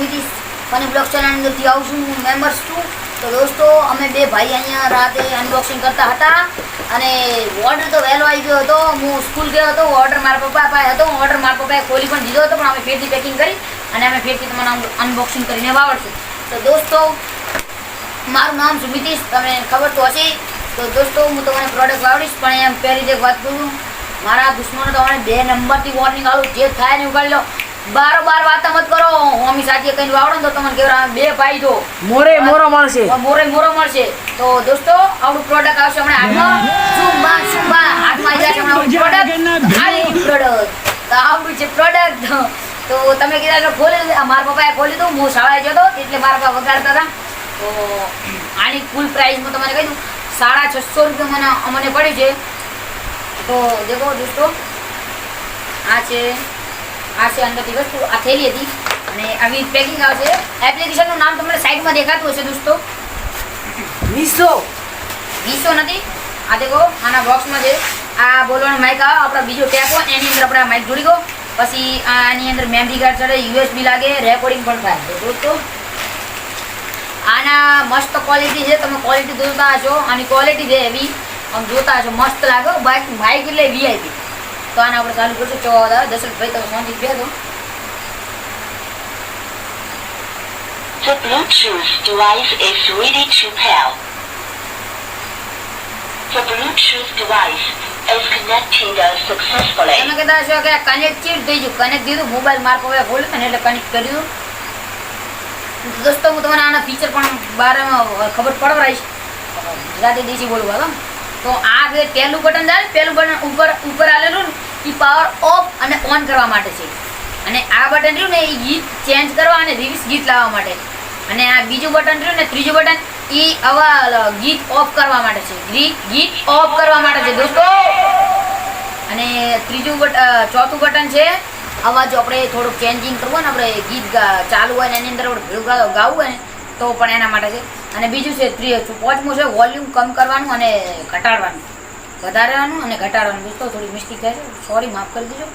નામ અને block channel અંદરથી આવું છું હું મેમ્બર્સ છું. તો દોસ્તો, અમે બે ભાઈ અહીંયા રાતે અનબોક્સિંગ કરતા હતા અને ઓર્ડર તો વહેલો આવી ગયો હતો. હું સ્કૂલ ગયો હતો ઓર્ડર મારા પપ્પા પાસે હતો. ઓર્ડર મારા પપ્પાએ ખોલી પણ દીધો હતો, પણ અમે ફેરથી પેકિંગ કરી અને અમે ફેરથી તમને અનબોક્સિંગ કરીને વાવડશું. તો દોસ્તો, મારું નામ સુમિતિશ તમને ખબર તો હશે. તો દોસ્તો, હું તમને પ્રોડક્ટ વાવડીશ, પણ એમ પહેલી જ વાત કરું. મારા દુશ્મનો તમારે બે નંબરથી વોર્નિંગ આલું, જે થાય ને ઉગાડી લો. બારો બાર વાત મત કરો. અમી સાચી કઈ વાવડો તો તમને કેવરા બે ભાઈ જો. મોરે મોરો મળશે. મોરે મોરો મળશે. તો દોસ્તો આપણું પ્રોડક્ટ આવશે હમણાં હાથમાં. સુંબા સુંબા હાથમાં આવી જશે હમણાં પ્રોડક્ટ આવી પ્રોડક્ટ તો આપણું છે પ્રોડક્ટ તો તમે કીધા એટલે ખોલી મારા પપ્પાએ ખોલી દઉં હું શાળાએ જતો એટલે મારા પપ્પા વગાડતા હતા. તો આની ફૂલ પ્રાઇસ હું તમને કહી દઉં. સાડા છસો રૂપિયા મને અમને પડી છે. તો દેખો દોસ્તો આ છે આ છે અંદરથી વસ્તુ આ થેલી હતી અને આવી પેકિંગ આવશે એપ્લિકેશનનું નામ તમને સાઈડમાં દેખાતું હશે દોસ્તો. મીસો મીસો નથી. આ દેખો આના બોક્સમાં છે. આ બોલવાનું માઇક આવે આપણા બીજો ટેકો એની અંદર આપણે માઇક જોડી દો. પછી આની અંદર મેમરી કાર્ડ ચડે યુએસબી લાગે રેકોર્ડિંગ પણ થાય. તો દોસ્તો આના મસ્ત ક્વોલિટી છે. તમે ક્વોલિટી જોતા હશો. આની ક્વોલિટી છે એવી. આમ જોતા હશો મસ્ત લાગે બાઇક બાઇક એટલે વીઆઈપી તો આને આપણે ચાલુ કરશું. ચૌદ દશરથભાઈ તમે શાંતિ બેસો The Bluetooth device is ready to pair. The Bluetooth device is connected successfully. તમે કહેતા હશો કે કનેક્ટેડ થઈ ગયું? કનેક્ટ દીધું? મોબાઈલ માર્ક હવે ભૂલ ને એટલે કનેક્ટ કર્યું તો દોસ્તો હું તમને આના ફીચર પણ બારમાં ખબર પડવરાઈશ. ગુજરાતી દેશી બોલવા તો આ જે પહેલું બટન જાય પહેલું બટન ઉપર ઉપર આલેલું ને એ પાવર ઓફ અને ઓન કરવા માટે છે. અને આ બટન રહ્યું ને એ ગીત ચેન્જ કરવા અને રિવિસ ગીત લાવવા માટે. અને આ બીજું બટન રહ્યું ને ત્રીજું બટન એ આવા ગીત ઓફ કરવા માટે છે. ગીત ઓફ કરવા માટે છે, દોસ્તો. અને ત્રીજું બટ ચોથું બટન છે અવાજ આપણે થોડુંક ચેન્જિંગ કરવું ને, આપણે ગીત ચાલુ હોય ને, એની અંદર આપણે ગાવું હોય ને, તો પણ એના માટે છે. અને બીજું છે પાંચમું છે વોલ્યુમ કમ કરવાનું અને ઘટાડવાનું. વધારવાનું અને ઘટાડવાનું. દોસ્તો, થોડી મિસ્ટેક થાય છે. સોરી માફ કરી દેજો.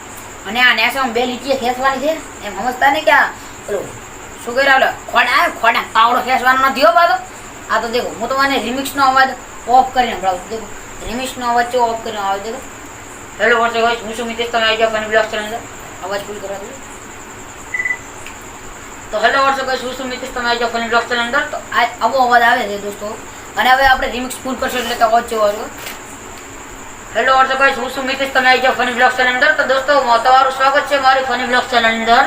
અને આ નેસામાં બે લીટીએ ખેંચવાની છે. એમ સમજતા નહીં કે આ પેલું શું કરી રહ્યો ખોડા ખોડા પાવડો ખેંચવાનો નથી હો પાછો. આ તો દેખો, હું તો મને રિમિક્સનો અવાજ ઓફ કરીને ભણાવું દેખો, રિમિક્સનો અવાજ છે ઓફ કરીને આવે દેખો. હેલો વર્ષે હોય હું શું મિતેશ. તમે આવી જાઓ ફની બ્લોગ ચેનલ અવાજ ફૂલ કરવા દો તો હેલો વર્ષે કોઈ શું શું મિતેશ. તમે આવી જાઓ ફની બ્લોગ ચેનલ અંદર તો આ આવો અવાજ આવે છે, દોસ્તો. અને હવે આપણે રિમિક્સ ફૂલ કરશું એટલે તો અવાજ જેવો આવ્યો હેલો વર્ષે ભાઈ શું શું મિતેશ તમે આવી જાઓ ફની બ્લોગ ચેનલ અંદર. તો દોસ્તો તમારું સ્વાગત છે મારી ફની બ્લોગ ચેનલ અંદર.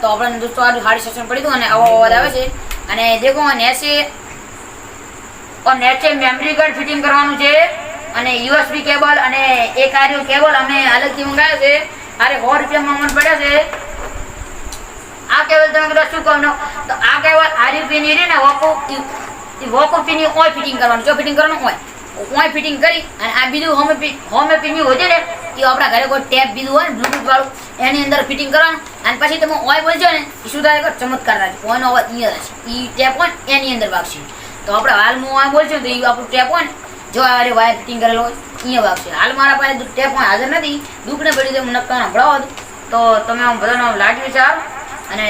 તો આપણે દોસ્તો આજે હાડી સેશન પડી હતું અને આવો અવાજ આવે છે. અને દેખો નેસે નેચે મેમરી કાર્ડ ફિટિંગ કરવાનું છે. અને યુએસબી કેબલ અને એક આર્યું કેબલ અમે અલગથી મંગાવ્યો છે. અરે સો રૂપિયામાં અમને પડ્યા છે. આ કેબલ તમે કદાચ શું કહો તો આ કેબલ આર્યુ પીની છે ને વોકો વોકો પીની ઓય ફિટિંગ કરવાનું જો ફિટિંગ કરવાનું હોય ઓય ફિટિંગ કરી અને આ બીજું હોમે હોમે પીની હોય છે ને, એ આપણા ઘરે કોઈ ટેપ બીજું હોય ને બ્લૂટૂથ વાળું, એની અંદર ફિટિંગ કરવાનું. અને પછી તમે ઓય બોલજો ને, એ શું થાય? ચમત્કાર થાય ઓયનો અવાજ અહીંયા થશે એ ટેપ હોય એની અંદર વાગશે. તો આપણે હાલમાં ઓય બોલશું તો એ આપણું ટેપ હોય ને, જો આ રે વાયર ફિટિંગ કરેલો હોય અહીંયા વાગશે. હાલ મારા પાસે ટેપ હોય, હાજર નથી. દુઃખને પડી તો મને તમને હતું તો તમે આમ બધાનો લાગ્યું છે. અને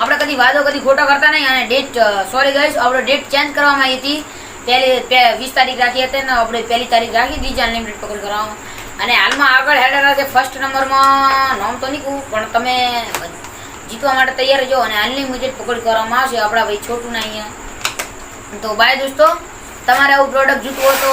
આપણે કદી વાદો, કદી ખોટો કરતા નહીં. અને ડેટ સોરી ગઈશ આપણે ડેટ ચેન્જ કરવામાં આવી હતી. પહેલી વીસ તારીખ રાખી હતી ને આપણે પહેલી તારીખ રાખી દીધી અનલિમિટેડ પકડ કરાવવામાં અને હાલમાં આગળ હેડર છે ફર્સ્ટ નંબરમાં નામ તો નહીં કહું, પણ તમે જીતવા માટે તૈયાર જો અને અનલિમિટેડ પકડ કરવામાં આવશે આપણા ભાઈ છોટું ના અહીંયા. તો બાય દોસ્તો, તમારે આવું પ્રોડક્ટ જીતવું હોય તો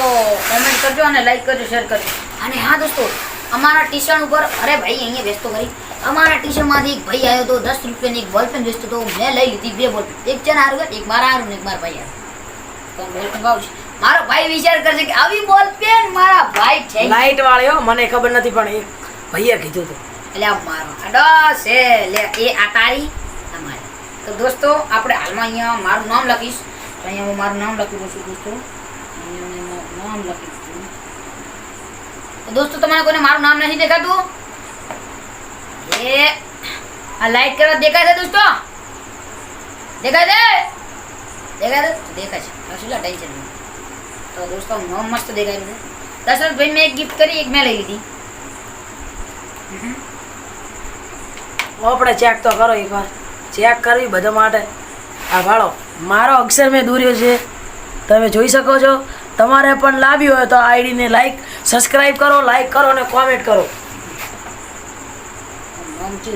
કોમેન્ટ કરજો અને લાઈક કરજો શેર કરજો. અને હા દોસ્તો, અમારા ટીશર્ટ ઉપર, અરે ભાઈ અહીંયા બેસતો ખરી. અમારા ટીશર્ટમાંથી એક ભાઈ આવ્યો હતો, દસ રૂપિયાની એક બોલપેન બેસતો હતો, મેં લઈ લીધી બે બોલપેન એક છે હારું, એક મારા હારું એક મારા ભાઈ હારું મારો ભાઈ વિચાર કરશે કે આવી બોલપેન મારા ભાઈ છે. લાઈટ વાળ્યો? મને ખબર નથી પણ એ ભૈયા કીધું હતું. એટલે મારો અડો છે. લે એ આ તારી તમારી તો દોસ્તો આપણે હાલમાં અહીંયા મારું નામ લખીશ. તો અહીંયા હું મારું નામ લખી દઉં છું દોસ્તો. નામ લખીશ. તો દોસ્તો તમારે કોઈને મારું નામ નથી દેખાતું? એ આ લાઈટ કરવા દેખાય છે દોસ્તો? દેખાય છે? દેખાય છે તો દેખાય છે. શું ટેન્શન તો દોસ્તો નામ મસ્ત દેખાય છે. દશરથભાઈ મેં એક ગિફ્ટ કરી એક મેં લઈ લીધી. આપણે ચેક તો કરો એકવાર. ચેક કરવી બધા માટે. આ ભાળો મારો અક્ષર મેં દોર્યો છે. તમે જોઈ શકો છો. તમારે પણ લાવ્યું હોય તો આઈડીને લાઈક સબસ્ક્રાઈબ કરો લાઈક કરો અને કોમેન્ટ કરો. નામ છો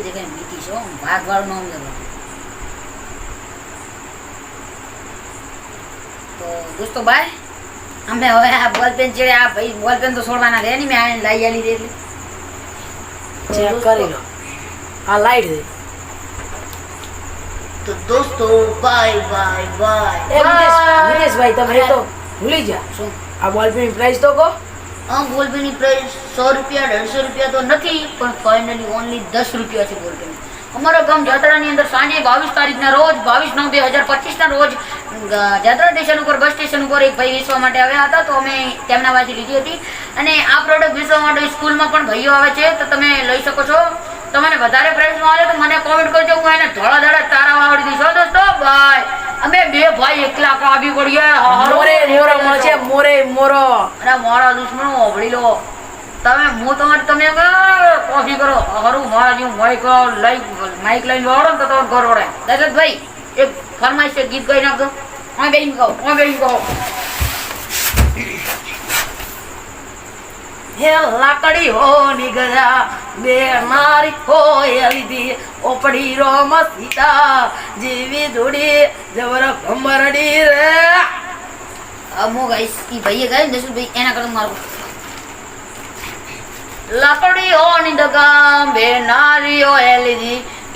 ભાગવાળું નામ તો દોસ્તો બાય અમે હવે આ બોલપેન આ ભાઈ બોલપેન તો છોડવાના રહે નહીં મેં આને લઈ આલી દે ચેક કરી લો. આ લાઈટ દે તો દોસ્તો બાય બાય બાય. નિતેશભાઈ તમે તો ભૂલી જા શું? આ બોલપેન પ્રાઇસ તો કહો. આ બોલપેનની પ્રાઇસ સો રૂપિયા દોઢસો રૂપિયા તો નથી પણ ફાઇનલી ઓનલી દસ રૂપિયા છે બોલપેન અમારા ગામ જાત્રાની અંદર સાંજે બાવીસ તારીખના રોજ બાવીસ નવ બે હજાર પચીસના રોજ જાત્રા સ્ટેશન ઉપર બસ સ્ટેશન ઉપર એક ભાઈ વેચવા માટે આવ્યા હતા તો અમે તેમના વાંચી લીધી હતી. અને આ પ્રોડક્ટ વેચવા માટે સ્કૂલમાં પણ ભાઈઓ આવે છે તો તમે લઈ શકો છો. તમને વધારે પ્રાઇસમાં આવે તો મને કોમેન્ટ કરજો હું એને ધોળા ધોળા તારા વાવડી દઈશ. દોસ્તો બાય અમે બે ભાઈ એકલા આવી પડીએ મોરે મોરો મોરે મોરો. અને મારા દુશ્મનો ઓભળી લો. તમે હું તમારે તમે કોફી કરો. હરું મારા માઇક લઈ માઇક લઈને વાળો ને તો તમારે ઘર વળે દશરથભાઈ એક ફરમાઈશ છે ગીત ગાઈ નાખજો. હા બેન કહો. હા બેન કહો. હે લાકડી હો નીકળ્યા બે મારી હોય લીધી. ઓપડી રો મસીતા જેવી જોડી જવર ભમરડી રે. ઈ ભાઈએ ગાય ને દશરથભાઈ એના કરતા મારું લાકડી હો ની દગામ બે નારીઓ એ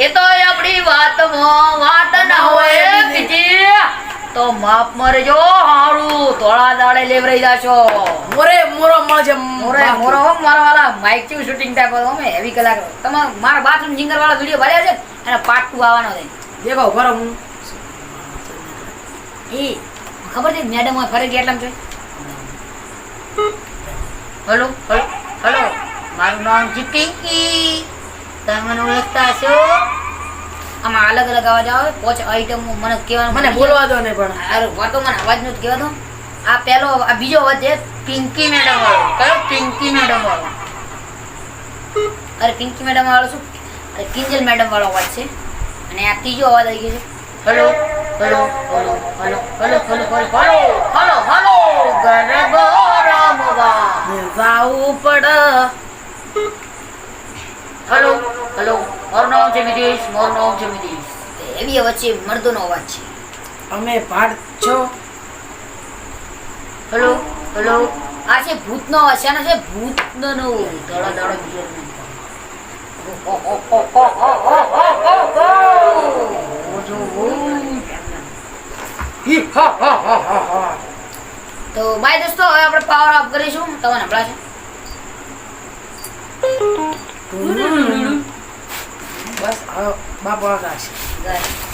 એ તો આપણી વાતમાં વાત ના હોય બીજી. તો માપ મરજો હારું થોડા દાડે લેવરાઈ જાશો. મોરે મોરો મળજે મોરે મોરો હો મારા વાલા. માઇક ચેવું શૂટિંગ થાય કરો અમે હેવી કલાક. તમે મારા બાથરૂમ જિંગર વાળા વીડિયો ભર્યા છે અને પાર્ટ ટુ આવવાનો છે. દેખો ભરો હું. એ ખબર છે મેડમ ફરી ગયા એટલામાં છે? Hello hello hello. મારું નામ છે પિંકી. તમે મને ઓળખતા છો આમાં અલગ અલગ અવાજ આવે. પોચ આઈટમ મને કહેવાનું મને બોલવા દો ને પણ. અરે વાતો મને અવાજનું કહેવા દો આ પહેલો આ બીજો અવાજ છે પિંકી મેડમ વાળો. કયો? પિંકી મેડમ વાળો. અરે પિંકી મેડમ વાળો શું? અરે કિંજલ મેડમ વાળો અવાજ છે. અને આ ત્રીજો અવાજ આવી ગયો છે. Hello hello hello hello hello hello hello hello hello hello. ગરબો રમવા. જાવું પડ. Hello hello. મારું નામ છે મિતેશ મારું નામ છે મિતેશ. એવી વચ્ચે મર્દોનો અવાજ છે. અમે પાઠ છો? Hello hello. આ છે ભૂતનો અવાજ છે છે ભૂતનો. નો દડા દડા બીજો તો બાય દોસ્તો હવે આપણે પાવર અપ કરીશું. તમને હમણાં છે? બસ બાપા કાશ ગાય